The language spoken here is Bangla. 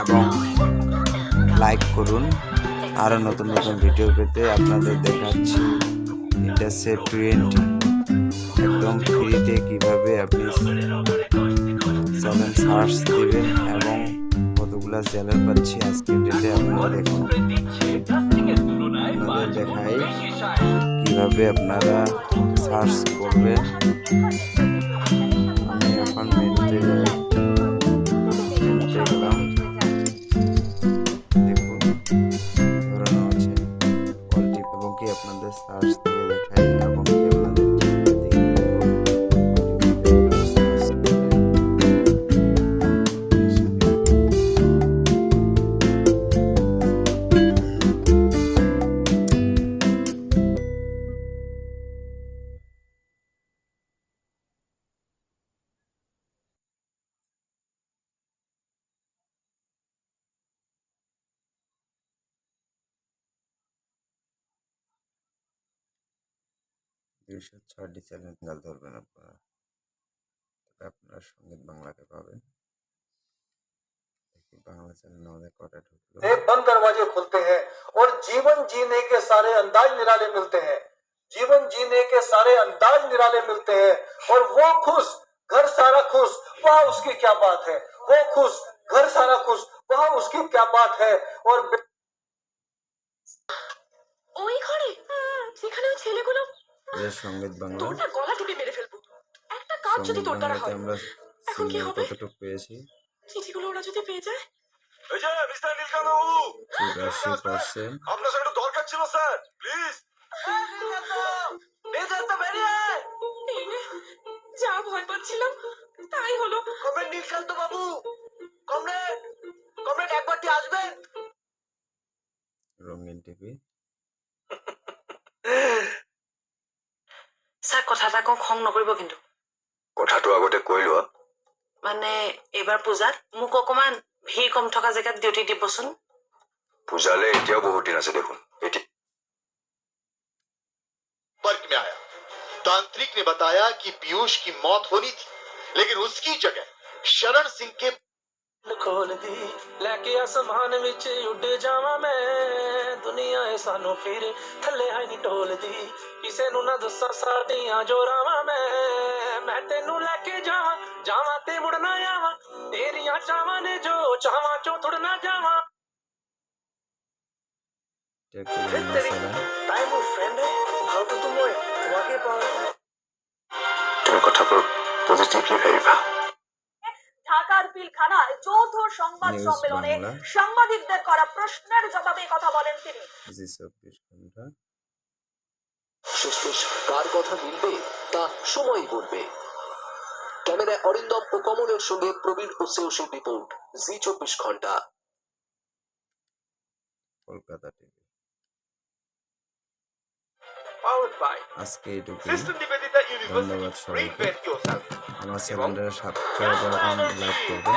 এবং লাইক করুন। আরও নতুন নতুন ভিডিও পেতে আপনাদের দেখাচ্ছি। এটা সে টোয়েন্টি একদম ফ্রিতে কীভাবে আপনি চ্যানেল সার্চ দিবেন এবং কতগুলা চ্যানেল পাচ্ছি আজকের ডেটে আপনারা দেখুন আপনাদের দেখাই কীভাবে আপনারা সার্চ করবেন। আমি এখন দেখুন ধরানো আছে। এবং কি আপনাদের সার্চ দিয়ে দেখাই এবং দুইশো ছয়টি চ্যানেল চ্যানেল ধরবেন আপনারা তবে আপনারা সঙ্গীত বাংলাকে পাবেন দেখি বাংলা চ্যানেল আমাদের কটা ঢুকলো से बंद दरवाजे खुलते हैं और जीवन जीने के सारे अंदाज निराले मिलते हैं जीवन जीने के सारे अंदाज निराले मिलते हैं और वो खुश घर सारा खुश वह उसकी क्या बात है वो खुश घर सारा खुश वह उसकी क्या बात है और बे- ওই ঘরে যেখানে ওই ছেলেগুলো এটা সংগীত বাংলা। তোর গলা টিপে মেরে ফেলব। একটা কাজ যদি তোর দ্বারা হয় আমরা এখন কি হবে? কতটুকু পেয়েছি? চিঠিগুলো ওরা যদি পেয়ে যায়? এই যে মিস্টার নীলকান্তবাবু চুরাশি পার্সেন্ট আপনার সঙ্গে দরকার ছিল স্যার প্লিজ যা ভয় পাচ্ছিলাম তাই হলো। কমরেড নীলকান্ত বাবু কমরেড কমরেড একবারটি আসবেন? রঙিন টিভি। ছাৰ কথা এটা কওঁ খং নকৰিব কিন্তু কথাটো আগতে কৈ লোৱা মানে এইবাৰ পূজাত মোক অকমান ভিৰ কম থকা জেগাত ডিউটি দিবচোন পূজালে এতিয়াও বহুত দিন আছে দেখোন এতিয়া संपर्क में आया तांत्रिक ने बताया कि पीयूष की मौत होनी थी लेकिन उसकी जगह शरण सिंह के खोल दी लेके आसमान विच उड़ जावा मैं दुनिया ए सानू फिर थल्ले आई नी ढोल दी किसे नु ना दसा साडियां जोरावां मैं मैं तेनू लेके जावां जावां ते मुड़ना आवां तेरियां चावां ने जो चावां चो थोड़ना जावां এটা একটু লম্বা চালান তাই মোৰ ফ্ৰেণ্ড ভালটো তো মই তোমাকে পাওঁ তুমি কথাবোৰ পজিটিভলি ভাবিবা ঢাকার যৌথ সংবাদ সম্মেলনে সাংবাদিকদের করা প্রশ্নের জবাবে কথা বলেন তিনি। শেষমেশ কার কথা মিলবে তা সময়ই বলবে। ক্যামেরায় অরিন্দম ও কমলের সঙ্গে প্রবীণ ও রিপোর্ট। জি চব্বিশ ঘণ্টা। কলকাতা টিভি। আজকে Sister ধন্যবাদ. সবাইকে। আমার চ্যানেলটা সাবস্ক্রাইব এবং লাইক করবেন।